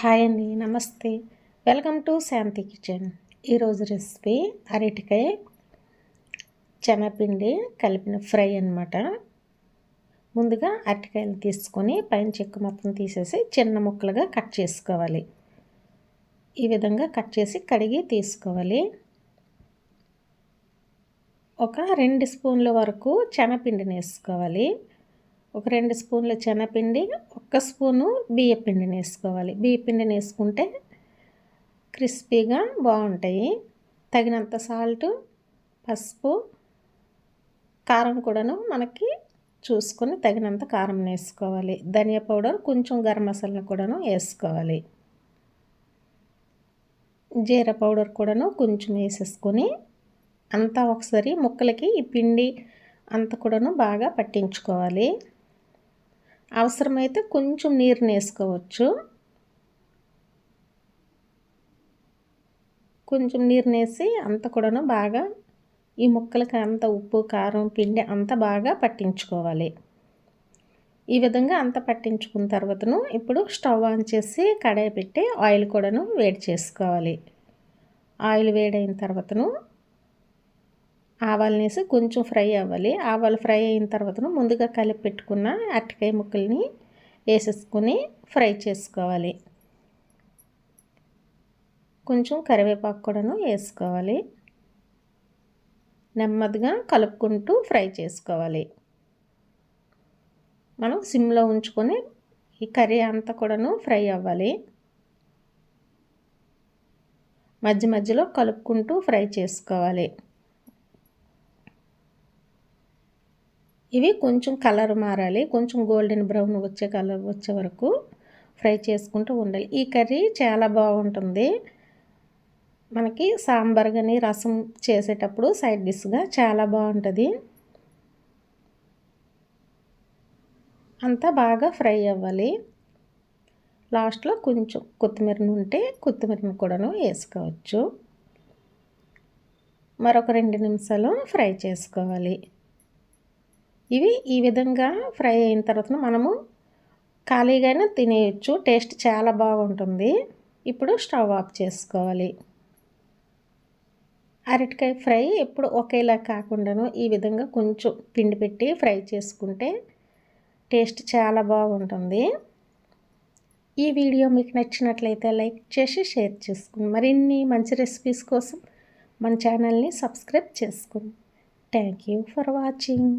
Hi అండి నమస్తే. Welcome to Shanti kitchen. ఈరోజు రెసిపీ అరటికాయ శనగపిండి కలిపిన ఫ్రై అనమాట ముందుగా అరటికాయలు తీసుకొని పైన చెక్కు మొత్తం తీసేసి చిన్న ముక్కలుగా కట్ చేసుకోవాలి. ఈ విధంగా కట్ చేసి కడిగి తీసుకోవాలి. ఒక రెండు స్పూన్ల వరకు శనగపిండిని వేసుకోవాలి. ఒక రెండు స్పూన్ల శనగపిండి ఒక్క స్పూను బియ్యపిండిని వేసుకోవాలి. బియ్యపిండిని వేసుకుంటే క్రిస్పీగా బాగుంటాయి. తగినంత సాల్ట్ పసుపు కారం కూడాను మనకి చూసుకొని తగినంత కారం వేసుకోవాలి. ధనియా పౌడర్ కొంచెం గరం మసాలా కూడాను వేసుకోవాలి. జీర పౌడర్ కూడాను కొంచెం వేసేసుకొని అంతా ఒకసారి ముక్కలకి ఈ పిండి అంత కూడాను బాగా పట్టించుకోవాలి. అవసరమైతే కొంచెం నీరుని వేసుకోవచ్చు. కొంచెం నీరుని వేసి అంత కూడాను బాగా ఈ ముక్కలకి అంత ఉప్పు కారం పిండి అంత బాగా పట్టించుకోవాలి. ఈ విధంగా అంత పట్టించుకున్న తర్వాతను ఇప్పుడు స్టవ్ ఆన్ చేసి కడాయి పెట్టి ఆయిల్ కూడాను వేడి చేసుకోవాలి. ఆయిల్ వేడైన తర్వాతను ఆవాలు వేసి కొంచెం ఫ్రై అవ్వాలి. ఆవాలు ఫ్రై అయిన తర్వాత ముందుగా కలిపి పెట్టుకున్న అరటికాయ ముక్కల్ని వేసేసుకొని ఫ్రై చేసుకోవాలి. కొంచెం కరివేపాకు కూడాను వేసుకోవాలి. నెమ్మదిగా కలుపుకుంటూ ఫ్రై చేసుకోవాలి. మనం సిమ్లో ఉంచుకొని ఈ కర్రీ అంతా కూడాను ఫ్రై అవ్వాలి. మధ్య మధ్యలో కలుపుకుంటూ ఫ్రై చేసుకోవాలి. ఇవి కొంచెం కలర్ మారాలి. కొంచెం గోల్డెన్ బ్రౌన్ వచ్చే కలర్ వచ్చే వరకు ఫ్రై చేసుకుంటూ ఉండాలి. ఈ కర్రీ చాలా బాగుంటుంది. మనకి సాంబార్ కానీ రసం చేసేటప్పుడు సైడ్ డిష్గా చాలా బాగుంటుంది. అంతా బాగా ఫ్రై అవ్వాలి. లాస్ట్లో కొంచెం కొత్తిమీరను ఉంటే కొత్తిమీరను కూడాను వేసుకోవచ్చు. మరొక రెండు నిమిషాలు ఫ్రై చేసుకోవాలి. ఇవి ఈ విధంగా ఫ్రై అయిన తర్వాత మనము ఖాళీగానే తినేయచ్చు. టేస్ట్ చాలా బాగుంటుంది. ఇప్పుడు స్టవ్ ఆఫ్ చేసుకోవాలి. అరటికాయ ఫ్రై ఎప్పుడు ఒకేలా కాకుండాను ఈ విధంగా కొంచెం పిండి పెట్టి ఫ్రై చేసుకుంటే టేస్ట్ చాలా బాగుంటుంది. ఈ వీడియో మీకు నచ్చినట్లయితే లైక్ చేసి షేర్ చేసుకుని మరిన్ని మంచి రెసిపీస్ కోసం మన ఛానల్ని సబ్స్క్రైబ్ చేసుకుని. Thank you for watching.